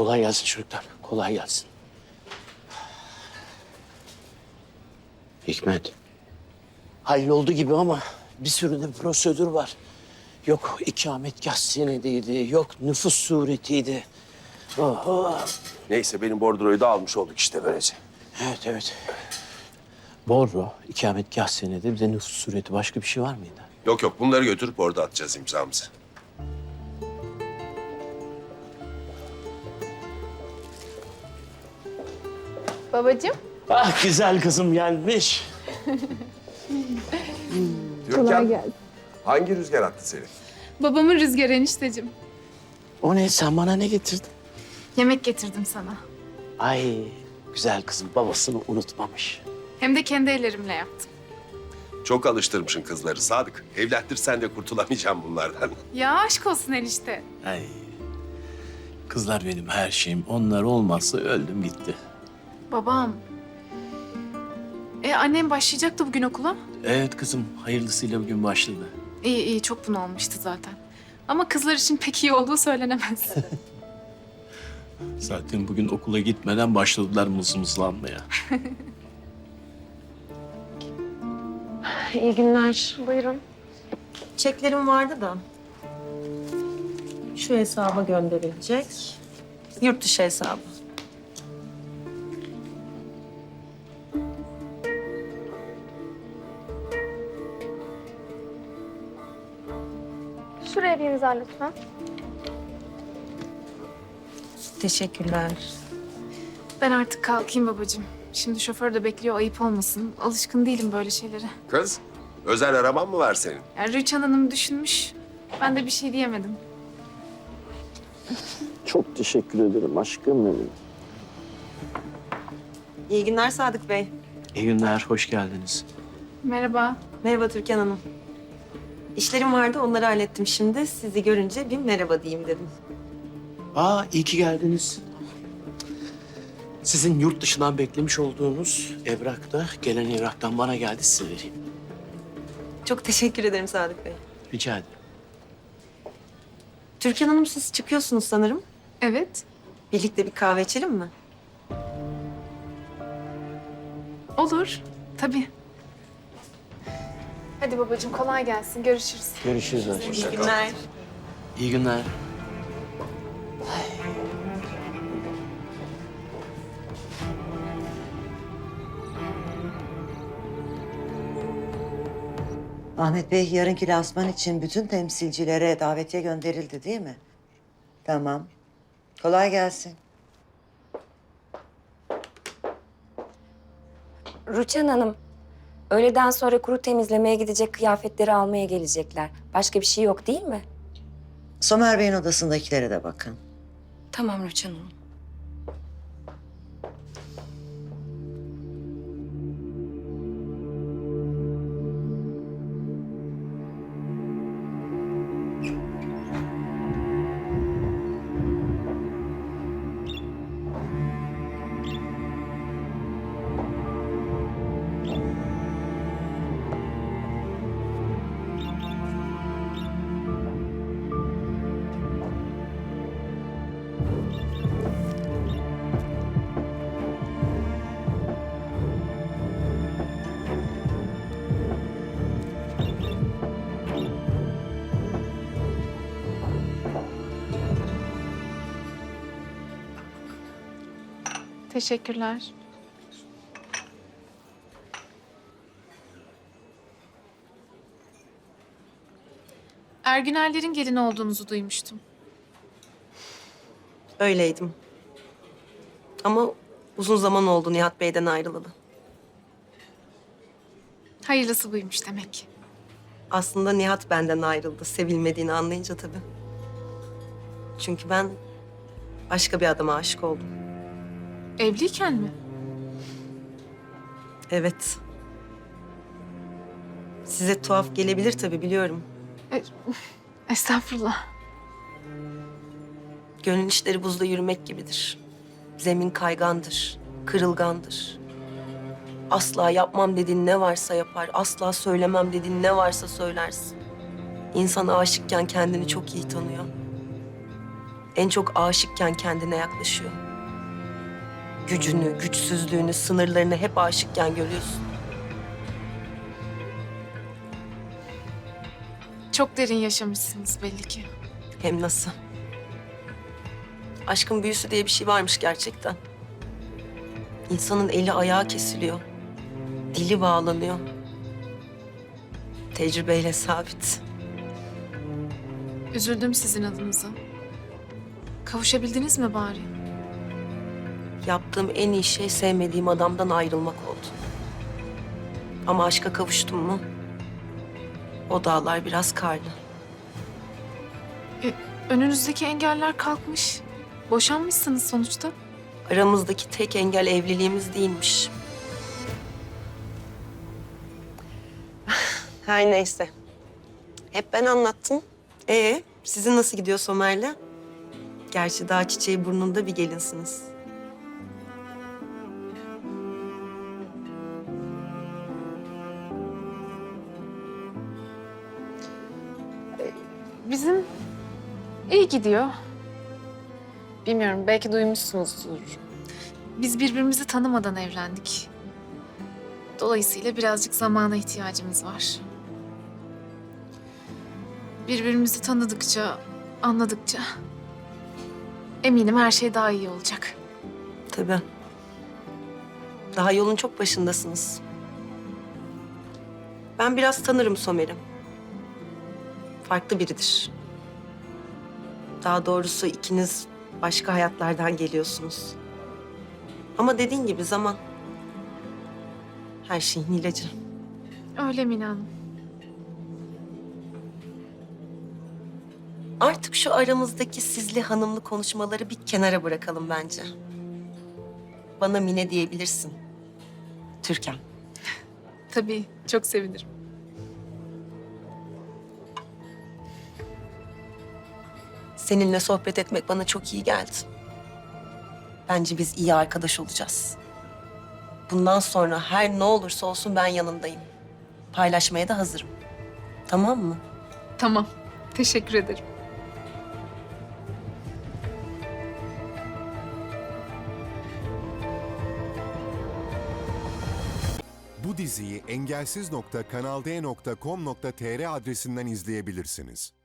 Kolay gelsin çocuklar. Kolay gelsin. Hikmet. Halloldu gibi ama bir sürü de prosedür var. Yok ikametgah senediydi, yok nüfus suretiydi. Oho. Neyse benim bordroyu da almış olduk işte böylece. Evet, evet. Borro, ikametgah senedi, bir de nüfus sureti. Başka bir şey var mıydı? Yok yok bunları götürüp orada atacağız imzamızı. Babacığım. Ah güzel kızım gelmiş. Türkan, gelsin. hangi rüzgar attı seni? Babamın rüzgar enişteciğim. O ne? Sen bana ne getirdin? Yemek getirdim sana. Ay güzel kızım babasını unutmamış. Hem de kendi ellerimle yaptım. Çok alıştırmışsın kızları Sadık. Evlendirsen de kurtulamayacağım bunlardan. Ya aşk olsun enişte. Ay kızlar benim her şeyim. Onlar olmazsa öldüm gitti. Babam. E annem başlayacaktı bugün okula. Evet kızım hayırlısıyla bugün başladı. İyi iyi çok bunalmıştı zaten. Ama kızlar için pek iyi olduğu söylenemez. Zaten bugün okula gitmeden başladılar mızmızlanmaya. İyi günler. Buyurun. Çeklerim vardı da. Şu hesaba gönderilecek. Yurt dışı hesabı. Bir imza lütfen. Teşekkürler. Ben artık kalkayım babacığım. Şimdi şoför de bekliyor ayıp olmasın. Alışkın değilim böyle şeylere. Kız, özel araban mı var senin? Yani Rüçhan Hanım düşünmüş. Ben de bir şey diyemedim. Çok teşekkür ederim aşkım benim. İyi günler Sadık Bey. İyi günler, hoş geldiniz. Merhaba. Merhaba Türkan Hanım. İşlerim vardı onları hallettim şimdi. Sizi görünce bir merhaba diyeyim dedim. Aa iyi ki geldiniz. Sizin yurt dışından beklemiş olduğunuz evrak da gelen evraktan bana geldi size vereyim. Çok teşekkür ederim Sadık Bey. Rica ederim. Türkan Hanım siz çıkıyorsunuz sanırım. Evet. Birlikte bir kahve içelim mi? Olur. Tabii. Hadi babacığım kolay gelsin. Görüşürüz. Görüşürüz aşkım. İyi günler. İyi günler. Ahmet Bey yarınki lansman için bütün temsilcilere davetiye gönderildi değil mi? Tamam. Kolay gelsin. Rüçhan Hanım, öğleden sonra kuru temizlemeye gidecek kıyafetleri almaya gelecekler. Başka bir şey yok değil mi? Somer Bey'in odasındakilere de bakın. Tamam Rüçhan Hanım. Teşekkürler. Ergünerlerin gelini olduğunuzu duymuştum. Öyleydim. Ama uzun zaman oldu Nihat Bey'den ayrılalı. Hayırlısı buymuş demek. Aslında Nihat benden ayrıldı. Sevilmediğini anlayınca tabii. Çünkü ben başka bir adama aşık oldum. Evliyken mi? Evet. Size tuhaf gelebilir tabii biliyorum. E, estağfurullah. Gönül işleri buzda yürümek gibidir. Zemin kaygandır, kırılgandır. Asla yapmam dediğin ne varsa yapar, asla söylemem dediğin ne varsa söylersin. İnsan aşıkken kendini çok iyi tanıyor. En çok aşıkken kendine yaklaşıyor. Gücünü, güçsüzlüğünü, sınırlarını hep aşıkken görüyorsun. Çok derin yaşamışsınız belli ki. Hem nasıl? Aşkın büyüsü diye bir şey varmış gerçekten. İnsanın eli ayağı kesiliyor. Dili bağlanıyor. Tecrübeyle sabit. Üzüldüm sizin adınıza. Kavuşabildiniz mi bari? Yaptığım en iyi şey sevmediğim adamdan ayrılmak oldu. Ama aşka kavuştum mu? O dağlar biraz karlı. E, önünüzdeki engeller kalkmış. Boşanmışsınız sonuçta. Aramızdaki tek engel evliliğimiz değilmiş. Her neyse. Hep ben anlattım. Ee, sizin nasıl gidiyor Somer'le? Gerçi daha çiçeği burnunda bir gelinsiniz. Bizim iyi gidiyor. Bilmiyorum belki duymuşsunuzdur. Biz birbirimizi tanımadan evlendik. Dolayısıyla birazcık zamana ihtiyacımız var. Birbirimizi tanıdıkça, anladıkça eminim her şey daha iyi olacak. Tabii. Daha yolun çok başındasınız. Ben biraz tanırım Somer'i. Farklı biridir. Daha doğrusu ikiniz başka hayatlardan geliyorsunuz. Ama dediğin gibi zaman her şeyin ilacı. Öyle Mine Hanım. Artık şu aramızdaki sizli hanımlı konuşmaları bir kenara bırakalım bence. Bana Mine diyebilirsin. Türkan. Tabii çok sevinirim. Seninle sohbet etmek bana çok iyi geldi. Bence biz iyi arkadaş olacağız. Bundan sonra her ne olursa olsun ben yanındayım. Paylaşmaya da hazırım. Tamam mı? Tamam. Teşekkür ederim. Bu diziyi engelsiz.kanalde.com.tr adresinden izleyebilirsiniz.